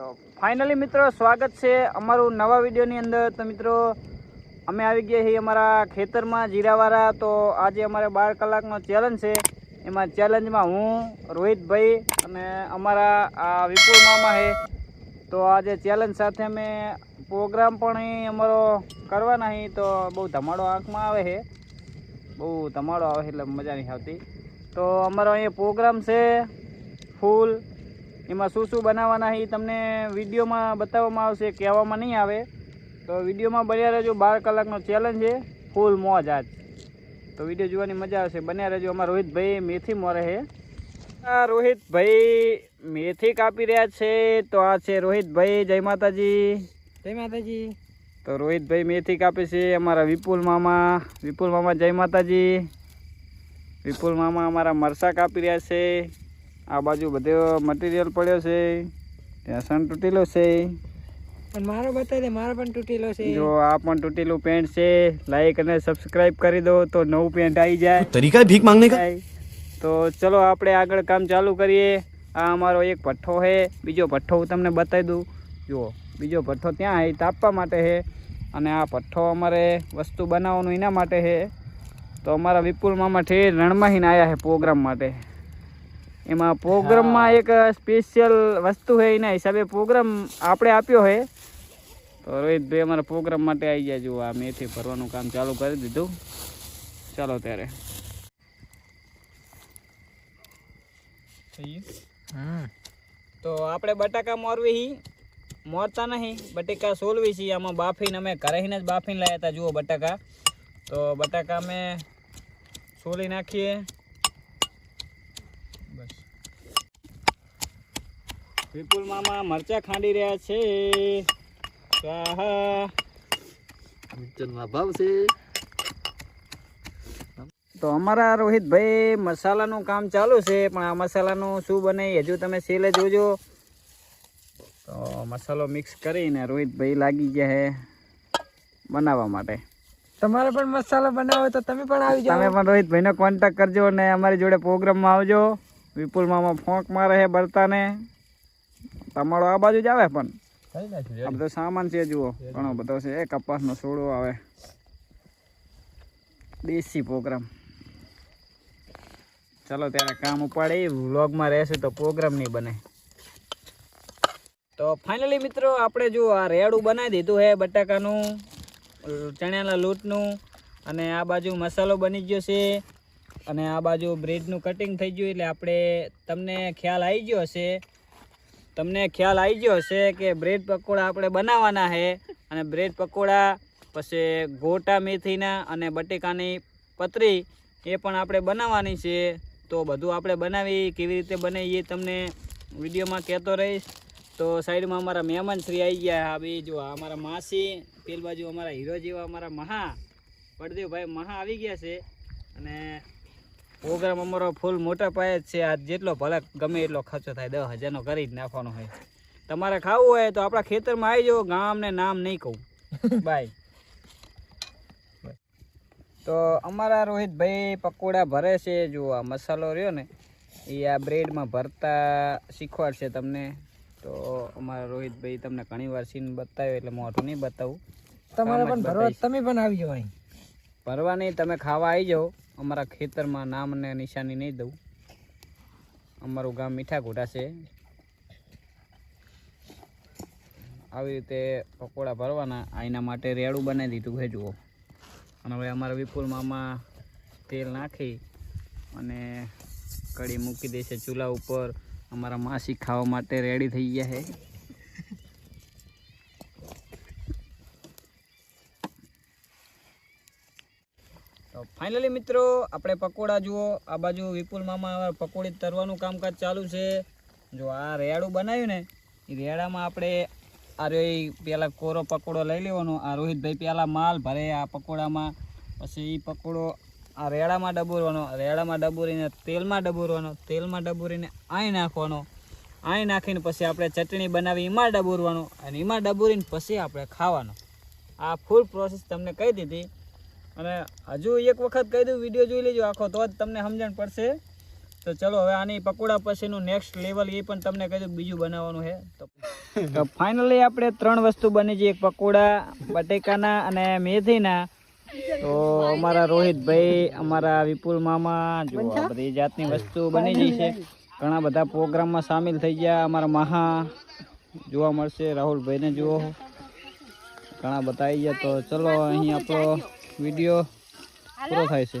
તો ફાઇનલી મિત્રો, સ્વાગત છે અમારું નવા વિડીયોની અંદર. તો મિત્રો, અમે આવી ગયા છીએ અમારા ખેતરમાં જીરાવાળા તો આજે અમારે બાર કલાકનો ચેલેન્જ છે. એમાં ચેલેન્જમાં હું, રોહિતભાઈ અને અમારા આ વિપુલ મામા છે. તો આજે ચેલેન્જ સાથે અમે પ્રોગ્રામ પણ અમારો કરવાના હી તો બહુ ધમાડો આંખમાં આવે છે. બહુ ધમાડો આવે એટલે મજા નહીં આવતી. તો અમારો અહીંયા પ્રોગ્રામ છે, ફૂલ એમાં શું શું બનાવવાના એ તમને વિડીયોમાં બતાવવામાં આવશે કહેવામાં નહીં આવે. તો વિડીયોમાં બન્યા રહેજો બાર કલાકનો ચેલેન્જ છે ફૂલ મોજ આજ. તો વીડિયો જોવાની મજા આવશે. બન્યા રહેજો અમારા રોહિતભાઈ મેથી મોરે છે. આ રોહિતભાઈ મેથી કાપી રહ્યા છે તો આ છે રોહિતભાઈ. જય માતાજી. જય માતાજી. તો રોહિતભાઈ મેથી કાપે છે અમારા વિપુલ મામા. વિપુલ મામા જય માતાજી. વિપુલ મામા અમારા મરસા કાપી રહ્યા છે. આ બાજુ બધો મટીરિયલ પડ્યો છે. ત્યાં તૂટેલો છે. મારો બતાવી દે મારો પણ તૂટેલો છે. જો આ પણ તૂટેલું પેન્ટ છે. લાઈક અને સબસ્ક્રાઇબ કરી દો તો નવું પેન્ટ આવી જાય. તો ચલો આપણે આગળ કામ ચાલુ કરીએ. આ અમારો એક ભઠ્ઠો છે. બીજો ભઠ્ઠો હું તમને બતાવી દઉં. જુઓ બીજો ભઠ્ઠો ત્યાં એ તાપવા માટે છે. અને આ ભઠ્ઠો અમારે વસ્તુ બનાવવાનું એના માટે છે. તો અમારા વિપુલ મામા ઠેર રણમાં આવ્યા છે પ્રોગ્રામ માટે. એમાં પ્રોગ્રામમાં એક સ્પેશિયલ વસ્તુ છે એના હિસાબે પ્રોગ્રામ આપણે આપ્યો છે. તો રોહિતભાઈ અમારા પ્રોગ્રામ માટે આવી ગયા જુઓ આ મેથી ભરવાનું કામ ચાલુ કરી દીધું. ચાલો ત્યારે. તો આપણે બટાકા મોરવી હી. મોરતા નહીં બટાકા સોલવી છીએ. આમાં બાફીને અમે ઘરે જ બાફીને લાવ્યા હતા જુઓ બટાકા. તો બટાકા અમે સોલી નાખીએ. વિપુલ મામા મરચા ખાંડી રહ્યા છે. તો અમારા રોહિતભાઈ મસાલાનું કામ ચાલુ છે પણ આ મસાલાનું શું બને હજુ તમે સેલ જોજો. તો મસાલો મિક્સ કરીને રોહિતભાઈ લાગી ગયા છે બનાવવા માટે. તમારે પણ મસાલો બનાવો તો તમે પણ આવી જાઓ. તમે પણ રોહિતભાઈનો કોન્ટેક્ટ કરજો ને અમારી જોડે પ્રોગ્રામમાં આવજો. વિપુલ મામા ફોંક મારે છે બળતાને. તમારો આ બાજુ જ આવે પણ? આ બધો સામાન છે જુઓ. ઘણો બધો છે. એ કપાસનો છોડો આવે. દેશી પ્રોગ્રામ ચાલો ત્યારે કામ ઉપાડી વ્લોગમાં રહેશે તો પ્રોગ્રામ નહીં બને. તો ફાઇનલી મિત્રો આપણે જો આ રેડું બનાવી દીધું છે બટાકાનું ચણાના લોટનું અને આ બાજુ મસાલો બની ગયો છે અને આ બાજુ બ્રેડનું કટિંગ થઈ ગયું એટલે આપણે તમને ખ્યાલ આવી ગયો હશે તમને ખ્યાલ આવી ગયો હશે કે બ્રેડ પકોડા આપણે બનાવવાના છે. અને બ્રેડ પકોડા, પછી ગોટા મેથીના અને બટેકાની પતરી એ પણ આપણે બનાવવાની છે. તો બધું આપણે બનાવી, કેવી રીતે બને એ તમને વિડીયોમાં કહેતો રહીશ. તો સાઈડમાં અમારા મહેમાન શ્રી આવી ગયા હા બી જો અમારા માસી, પેલ બાજુ અમારા હીરો જેવા અમારા મહા પડદેવભાઈ મહા આવી ગયા છે. અને પ્રોગ્રામ અમારો ફૂલ મોટા પાયે જ છે. આ જેટલો ભલે ગમે એટલો ખર્ચો થાય દસ હજારનો કરી જ નાખવાનો હોય. તમારે ખાવું હોય તો આપણા ખેતરમાં આવી જાઓ ગામ ને નામ નહીં કહું. બાય તો અમારા રોહિતભાઈ પકોડા ભરે છે. જો આ મસાલો રહ્યો ને એ આ બ્રેડમાં ભરતા શીખવાડશે તમને. તો અમારા રોહિતભાઈ તમને ઘણી વાર સીન બતાવ્યો એટલે મોઢું નહીં બતાવું. તમારે પણ ભરવા તમે પણ આવી જાઓ ભરવા નહીં તમે ખાવા આવી જાઓ. અમારા ખેતરમાં નામ અને નિશાની નહીં દઉં. અમારું ગામ મીઠા ઘોટા છે. આવી રીતે પકોડા ભરવાના. આ એના માટે રેડું બનાવી દીધું છે, જુઓ. અને હવે અમારા વિપુલ મામા તેલ નાખી અને કઢી મૂકી દેશે ચૂલા ઉપર. અમારા માસી ખાવા માટે રેડી થઈ ગયા છે. ફાઇનલી મિત્રો, આપણે પકોડા જુઓ. આ બાજુ વિપુલ મામા પકોડી તરવાનું કામકાજ ચાલુ છે. જો આ રેડું બનાવ્યું ને, એ રેડામાં આપણે આ રહ્યો પહેલાં કોરો પકોડો લઈ લેવાનો. આ રોહિતભાઈ પહેલાં માલ ભરે આ પકોડામાં. પછી એ પકોડો આ રેડામાં ડબોરવાનો. રેડામાં ડબોરીને તેલમાં ડબોરવાનો. તેલમાં ડબોરીને આઈ નાખવાનો. આઈ નાખીને પછી આપણે ચટણી બનાવી, એમાં ડબોરવાનો. અને એમાં ડબોરીને પછી આપણે ખાવાનો. આ ફૂલ પ્રોસેસ તમને કહી દીધી. અને હજુ એક વખત કહી દઉં વીડિયો જોઈ લેજો આખો તો જ તમને સમજણ પડશે. તો ચલો હવે આની પકોડા પછીનું નેક્સ્ટ લેવલ એ પણ તમને કહી દઉં બીજું બનાવવાનું છે. તો ફાઇનલી આપણે ત્રણ વસ્તુ બની છે એક પકોડા બટેકાના અને મેથીના. તો અમારા રોહિતભાઈ અમારા વિપુલ મામા જો બધી જાતની વસ્તુ બની ગઈ છે. ઘણા બધા પ્રોગ્રામમાં સામેલ થઈ ગયા અમારા મહા જોવા મળશે રાહુલભાઈને જુઓ. ઘણા બધા આવી ગયા તો ચલો અહીં આપણો વીડિયો પૂરો થાય છે.